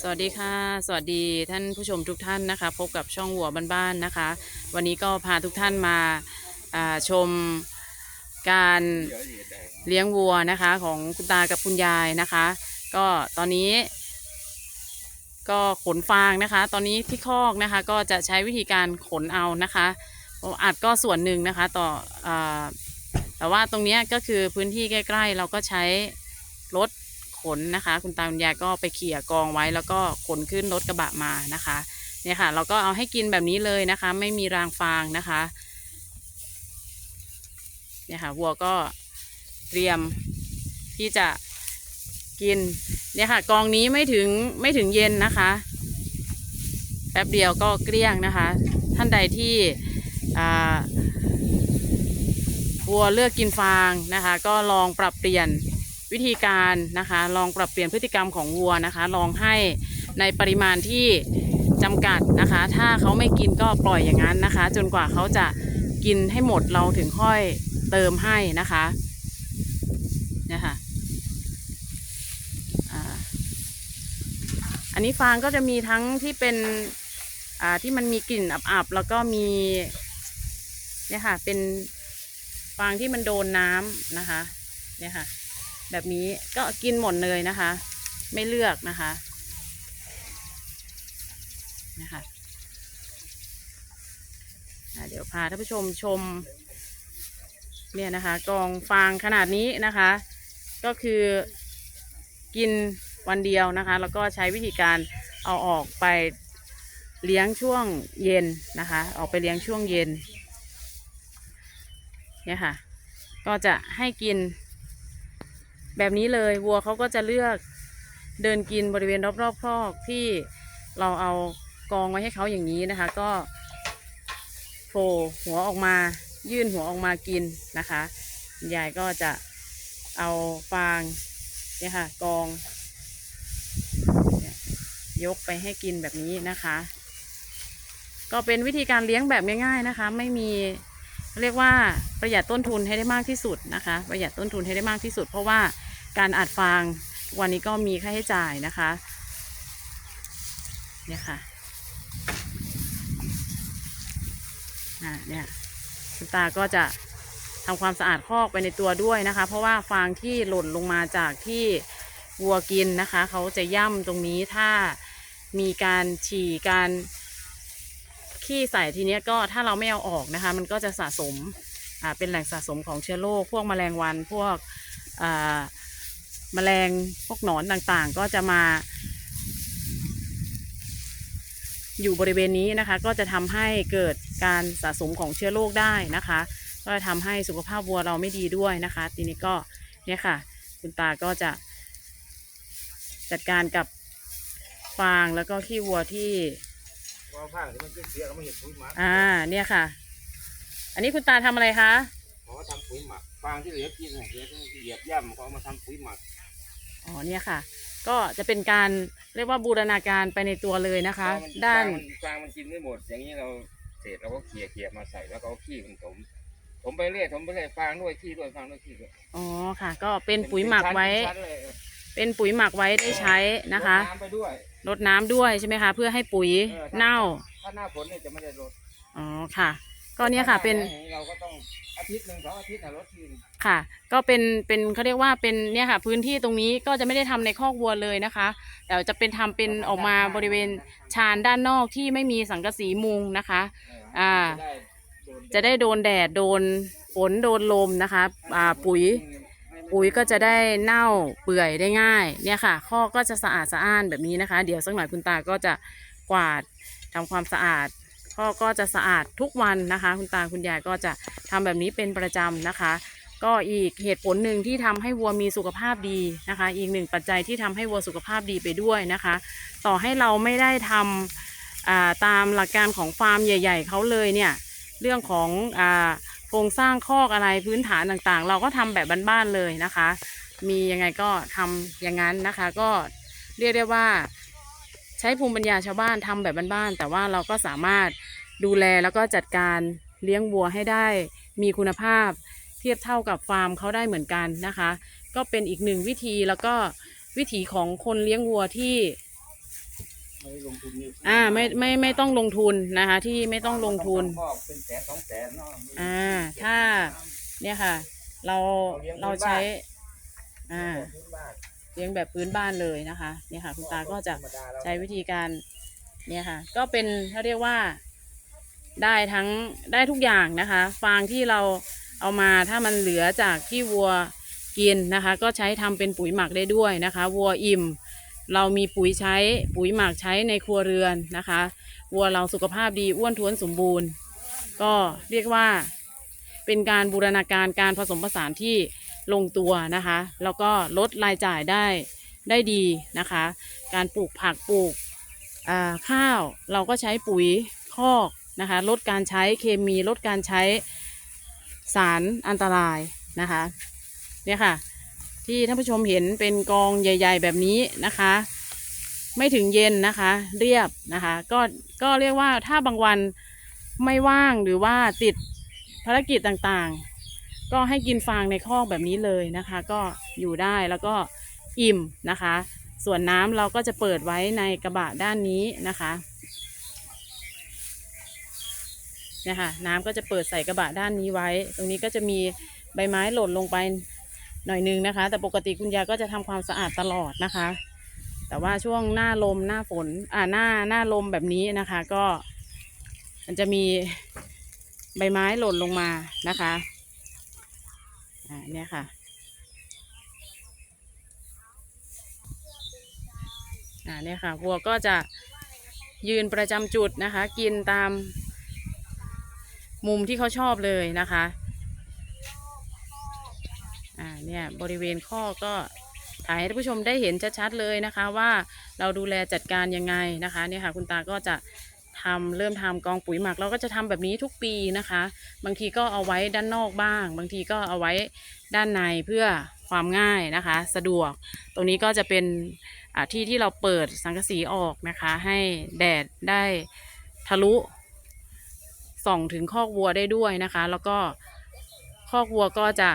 สวัสดีค่ะ สวัสดีท่านผู้ชมทุกท่านนะคะ พบกับช่องหัวบ้านๆนะคะ วันนี้ก็พาทุกท่านมาาชมการเลี้ยงวัวนะคะของคุณตากับคุณยายนะคะ ก็ตอนนี้ ก็ขนฟางนะคะ ตอนนี้ที่คอกนะคะ ก็จะใช้วิธีการขนเอานะคะอัดก็ส่วนหนึ่งนะคะต่ออแต่ว่าตรงนี้ก็คือพื้นที่ใกล้ ๆ เราก็ใช้รถ ขนนะคะ คุณตาคุณยายก็ไปเขี่ยกองไว้ แล้วก็ขนขึ้นรถกระบะมานะคะเนี่ยค่ะ เราก็เอาให้กินแบบนี้เลยนะคะ ไม่มีรางฟางนะคะเนี่ยค่ะวัวก็เตรียมที่จะกินเนี่ยค่ะ กองนี้ไม่ถึงไม่ถึงเย็นนะคะแป๊บเดียวก็เกลี้ยงนะคะ ท่านใดที่วัวเลือกกินฟางนะคะ ก็ลองปรับเปลี่ยน วิธีการนะคะ ลองปรับเปลี่ยนพฤติกรรมของวัวนะคะ ลองให้ในปริมาณที่จำกัดนะคะ ถ้าเขาไม่กินก็ปล่อยอย่างนั้นนะคะ จนกว่าเขาจะกินให้หมดเราถึงค่อยเติมให้นะคะเนี่ยค่ะอันนี้ฟางก็จะมีทั้งที่เป็นอ่าที่มันมีกลิ่นอับๆแล้วก็มีเนี่ยค่ะเป็นฟางที่มันโดนน้ำนะคะ เนี่ยค่ะ แบบนี้ก็กินหมดเลยนะคะ ไม่เลือกนะคะนะคะเดี๋ยวพาท่านผู้ชมชม เนี่ยนะคะกองฟางขนาดนี้นะคะ ก็คือกินวันเดียวนะคะ แล้วก็ใช้วิธีการเอาออกไปเลี้ยงช่วงเย็นนะคะ ออกไปเลี้ยงช่วงเย็นเนี่ยค่ะ ก็จะให้กิน แบบนี้เลยวัวเขาก็จะเลือกเดินกินบริเวณรอบๆคอกที่เราเอากองไว้ให้เขาอย่างนี้นะคะ ก็โผล่หัวออกมายื่นหัวออกมากินนะคะยายก็จะเอาฟางเนี่ยค่ะกอง ยกไปให้กินแบบนี้นะคะ ก็เป็นวิธีการเลี้ยงแบบง่ายๆนะคะ ไม่มี เรียกว่าประหยัดต้นทุนให้ได้มากที่สุดนะคะ ประหยัดต้นทุนให้ได้มากที่สุด เพราะว่าการอัดฟางวันนี้ก็มีค่าใช้จ่ายนะคะเนี่ยค่ะอ่าเนี่ยคุณตาก็จะทำความสะอาดคอกไปในตัวด้วยนะคะ เพราะว่าฟางที่หล่นลงมาจากที่วัวกินนะคะ เขาจะย่ำตรงนี้ถ้ามีการฉี่การ ขี้ใส่ทีเนี้ยก็ถ้าเราไม่เอาออกนะคะ มันก็จะสะสมอ่าเป็นแหล่งสะสมของเชื้อโรคพวกแมลงวันพวกอ่าแมลงพวกหนอนต่างๆ ก็จะมา อยู่บริเวณนี้นะคะ ก็จะทำให้เกิดการสะสมของเชื้อโรคได้นะคะ ก็จะทำให้สุขภาพวัวเราไม่ดีด้วยนะคะ ทีนี้ก็เนี่ยค่ะ คุณตาก็จะ จัดการกับฟางแล้วก็ขี้วัวที่ ว่าผ้าที่มันเสียๆก็ไม่เห็นปุ๋ยหมักอ่า เนี่ยค่ะ อันนี้คุณตาทำอะไรคะเขาก็ทำปุ๋ยหมักฟางที่เหลือกินเนี่ยเหลือที่เหยียบย่ำเขาเอามาทำปุ๋ยหมักอ๋อเนี่ยค่ะ ก็จะเป็นการเรียกว่าบูรณาการไปในตัวเลยนะคะฟางมันด้านฟางมันฟางมันกินไม่หมด อย่างนี้เราเศษเราก็เขี่ยเขี่ยมาใส่แล้วก็เอาขี้มันถมถมไปเรื่อยถมไปเรื่อยฟางด้วยขี้ด้วยฟางด้วยขี้ด้วยอ๋อค่ะ ก็เป็นปุ๋ยหมักไว้ เป็นชั้นๆเลย เป็นปุ๋ยหมักไว้ได้ใช้นะคะรดน้ำไปด้วยรดน้ำด้วยใช่ไหมคะ เพื่อให้ปุ๋ยออถ้เน่า ถ้าหน้าฝนเนี่ยจะไม่ได้รดอ๋อค่ะ ก็เนี่ยค่ะเป็นถ้าหาแล้งเราก็ต้องอาทิตย์หนึ่งสองอาทิตย์นะรดทีนึงค่ะ ก็เป็นเป็นเขาเรียกว่าเป็นเนี่ยค่ะ พื้นที่ตรงนี้ก็จะไม่ได้ทำในคอกวัวเลยนะคะแต่จะเป็นทำเป็นออกมาบริเวณชานด้านนอกที่ไม่มีสังกะสีมุงนะคะ เอ่า จะได้โดนแดจะได้โดนแดดโดนฝนโดนลมนะคะ อ่าปุ๋ย ปุ๋ยก็จะได้เน่าเปื่อยได้ง่าย เนี่ยค่ะข้อก็จะสะอาดสะอ้านแบบนี้นะคะ เดี๋ยวสักหน่อยคุณตาก็จะกวาดทำความสะอาดข้อก็จะสะอาดทุกวันนะคะ คุณตาคุณยายก็จะทำแบบนี้เป็นประจำนะคะ ก็อีกเหตุผลหนึ่งที่ทำให้วัวมีสุขภาพดีนะคะ อีกหนึ่งปัจจัยที่ทำให้วัวสุขภาพดีไปด้วยนะคะ ต่อให้เราไม่ได้ทำอ่าตามหลักการของฟาร์มใหญ่ ๆเขาเลยเนี่ยเรื่องของอ่า ครงสร้างคอกอะไรพื้นฐานต่างๆ เราก็ทำแบบบ้านๆเลยนะคะ มียังไงก็ทำอย่างนั้นนะคะ ก็เรียกได้ว่า ใช้ภูมิปัญญาชาวบ้านทำแบบบ้านๆแต่ว่าเราก็สามารถดูแลแล้วก็จัดการเลี้ยงวัวให้ได้ มีคุณภาพ เทียบเท่ากับฟาร์มเขาได้เหมือนกันนะคะ ก็เป็นอีกหนึ่งวิธีแล้วก็วิถีของคนเลี้ยงวัวที่ ไม่ลงทุนนี่อ่าไม่ไม่ไม่ต้องลงทุนนะคะ ที่ไม่ต้องลงทุน ก็เป็นแสนสองแสนเนาะอ่า ถ้า เนี่ยค่ะ เราเราใช้ อ่าเลี้ยงแบบพื้นบ้านเลยนะคะ เนี่ยค่ะ คุณตาก็จะใช้วิธีการ เนี่ยค่ะ ก็เป็นเขาเรียกว่า ได้ทั้งได้ทุกอย่างนะคะ ฟางที่เราเอามาถ้ามันเหลือจากที่วัวกินนะคะ ก็ใช้ทำเป็นปุ๋ยหมักได้ด้วยนะคะ วัวอิ่ม เรามีปุ๋ยใช้ปุ๋ยหมักใช้ในครัวเรือนนะคะวัวเราสุขภาพดีอ้วนท้วนสมบูรณ์ ก็เรียกว่าเป็นการบูรณาการการผสมผสานที่ลงตัวนะคะ แล้วก็ลดรายจ่ายได้ได้ดีนะคะ การปลูกผักปลูกข้าวเราก็ใช้ปุ๋ยคอกนะคะ ลดการใช้เคมีลดการใช้สารอันตรายนะคะเนี่ยค่ะ ที่ท่านผู้ชมเห็นเป็นกองใหญ่ ๆ แบบนี้นะคะ ไม่ถึงเย็นนะคะ เรียบนะคะ ก็ก็เรียกว่าถ้าบางวันไม่ว่างหรือว่าติดภารกิจต่างๆ ก็ให้กินฟางในคอกแบบนี้เลยนะคะ ก็อยู่ได้แล้วก็อิ่มนะคะ ส่วนน้ำเราก็จะเปิดไว้ในกระบะด้านนี้นะคะนี่ยค่ะน้ำก็จะเปิดใส่กระบะด้านนี้ไว้ ตรงนี้ก็จะมีใบไม้หล่นลงไป หน่อยนึงนะคะ แต่ปกติคุณยายก็จะทำความสะอาดตลอดนะคะ แต่ว่าช่วงหน้าลมหน้าฝนอ่าหน้าหน้าลมแบบนี้นะคะ ก็ มันจะมีใบไม้หล่นลงมานะคะอ่าเนี่ยค่ะอ่าเนี่ยค่ะวัวก็จะยืนประจำจุดนะคะ กินตามมุมที่เขาชอบเลยนะคะ อ่าเนี่ยบริเวณข้อก็ถ่ายให้ท่านผู้ชมได้เห็นชัดๆเลยนะคะ ว่าเราดูแลจัดการยังไงนะคะเนี่ยค่ะคุณตาก็จะทำเริ่มทำกองปุ๋ยหมักเราก็จะทำแบบนี้ทุกปีนะคะ บางทีก็เอาไว้ด้านนอกบ้าง บางทีก็เอาไว้ด้านในเพื่อความง่ายนะคะ สะดวก ตรงนี้ก็จะเป็นที่ที่เราเปิดสังกะสีออกนะคะ ให้แดดได้ทะลุส่องถึงคอกวัวได้ด้วยนะคะ แล้วก็คอกวัวก็จะ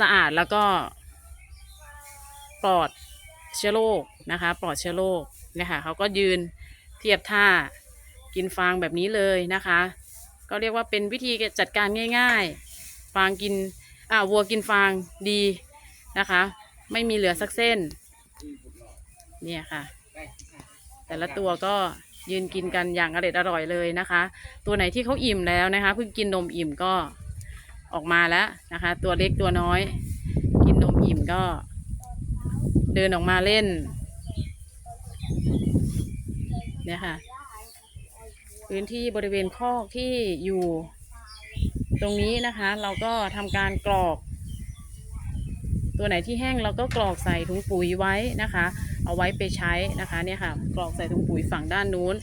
สะอาดแล้วก็ปลอดเชื้อโรคนะคะ ปลอดเชื้อโรคเนี่ยค่ะเขาก็ยืนเทียบท่ากินฟางแบบนี้เลยนะคะ ก็เรียกว่าเป็นวิธีจัดการง่าย ๆ ฟางกินอ่าวัวกินฟางดีนะคะ ไม่มีเหลือสักเส้น เนี่ยค่ะ แต่ละตัวก็ยืนกินกันอย่างอร่อยอร่อยเลยนะคะ ตัวไหนที่เขาอิ่มแล้วนะคะเพิ่งกินนมอิ่มก็ ออกมาแล้วนะคะ ตัวเล็กตัวน้อย กินนมอิ่มก็ เดินออกมาเล่น เนี่ยค่ะ พื้นที่บริเวณคอกที่อยู่ตรงนี้นะคะ เราก็ทำการกรอก ตัวไหนที่แห้งเราก็กรอกใส่ถุงปุ๋ยไว้นะคะ เอาไว้ไปใช้นะคะเนี่ยค่ะกรอกใส่ถุงปุ๋ยฝั่งด้านนู้น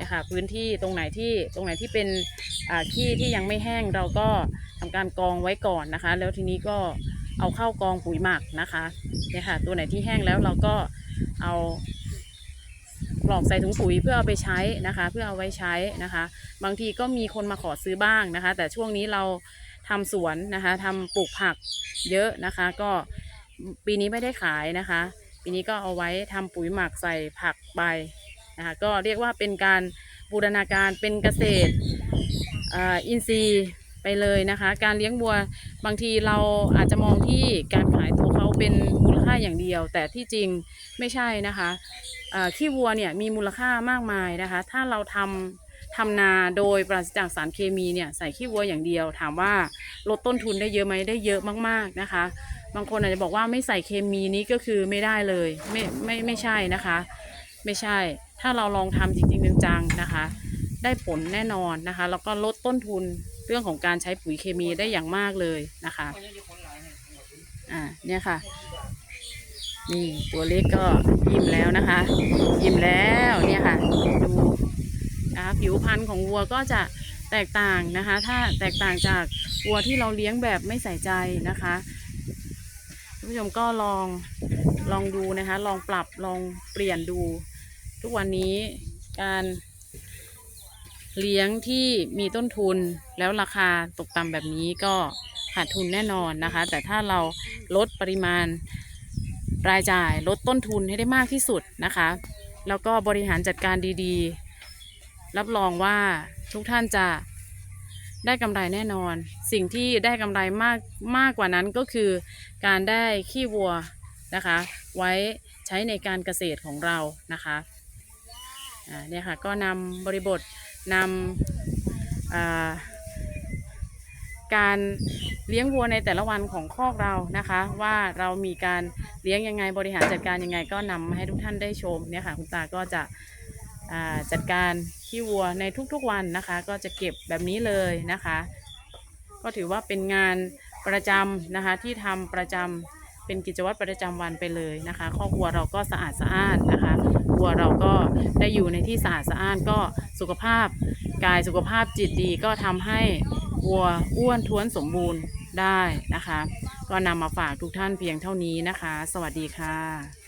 นะคะพื้นที่ตรงไหนที่ตรงไหนที่เป็นขี้ที่ยังไม่แห้งเราก็ทำการกองไว้ก่อนนะคะ แล้วทีนี้ก็เอาเข้ากองปุ๋ยหมักนะคะเนี่ยค่ะตัวไหนที่แห้งแล้วเราก็เอากรอกใส่ถุงปุ๋ยเพื่อเอาไปใช้นะคะ เพื่อเอาไว้ใช้นะคะ บางทีก็มีคนมาขอซื้อบ้างนะคะ แต่ช่วงนี้เราทำสวนนะคะทำปลูกผักเยอะนะคะ ก็ปีนี้ไม่ได้ขายนะคะ ปีนี้ก็เอาไว้ทำปุ๋ยหมักใส่ผักใบนะคะก็เรียกว่าเป็นการบูรณาการเป็นเกษตรอินทรีย์ไปเลยนะคะ การเลี้ยงวัวบางทีเราอาจจะมองที่การขายตัวเขาเป็นมูลค่าอย่างเดียว แต่ที่จริงไม่ใช่นะคะขี้วัวเนี่ยมีมูลค่ามากมายนะคะ ถ้าเราทำทำนาโดยปราศจากสารเคมีเนี่ยใส่ขี้วัวอย่างเดียว ถามว่าลดต้นทุนได้เยอะไหมได้เยอะมากๆนะคะ บางคนอาจจะบอกว่าไม่ใส่เคมีนี้ก็คือไม่ได้เลย ไม่ไม่ไม่ใช่นะคะ ไม่ใช่ ถ้าเราลองทำจริงๆจังๆนะคะ ได้ผลแน่นอนนะคะ แล้วก็ลดต้นทุนเรื่องของการใช้ปุ๋ยเคมีได้อย่างมากเลยนะคะ อ่าเนี่ยค่ะ นี่ตัวเล็กก็อิ่มแล้วนะคะอิ่มแล้วเนี่ยค่ะดูนะคะผิวพรรณของวัวก็จะแตกต่างนะคะ ถ้าแตกต่างจากวัวที่เราเลี้ยงแบบไม่ใส่ใจนะคะ ผู้ชมก็ลองลองดูนะคะ ลองปรับลองเปลี่ยนดู ทุกวันนี้การเลี้ยงที่มีต้นทุนแล้วราคาตกต่ำแบบนี้ก็ขาดทุนแน่นอนนะคะ แต่ถ้าเราลดปริมาณรายจ่ายลดต้นทุนให้ได้มากที่สุดนะคะ แล้วก็บริหารจัดการดีๆ รับรองว่าทุกท่านจะ ได้กำไรแน่นอน สิ่งที่ได้กำไรมากมากกว่านั้นก็คือ การได้ขี้วัวนะคะ ไว้ใช้ในการเกษตรของเรานะคะอ่าเนี่ยค่ะก็นำบริบทนำอ่าการเลี้ยงวัวในแต่ละวันของคอกเรานะคะ ว่าเรามีการเลี้ยงยังไงบริหารจัดการยังไงก็นำมาให้ทุกท่านได้ชมเนี่ยค่ะคุณตาก็จะอ่าจัดการ ขี้วัวในทุกๆวันนะคะ ก็จะเก็บแบบนี้เลยนะคะ ก็ถือว่าเป็นงานประจำนะคะที่ทำประจำเป็นกิจวัตรประจำวันไปเลยนะคะครอบครัวเราก็สะอาดสะอ้านนะคะวัวเราก็ได้อยู่ในที่สะอาดสะอ้านก็สุขภาพกายสุขภาพจิตดีก็ทำให้วัวอ้วนท้วนสมบูรณ์ได้นะคะ ก็นำมาฝากทุกท่านเพียงเท่านี้นะคะ สวัสดีค่ะ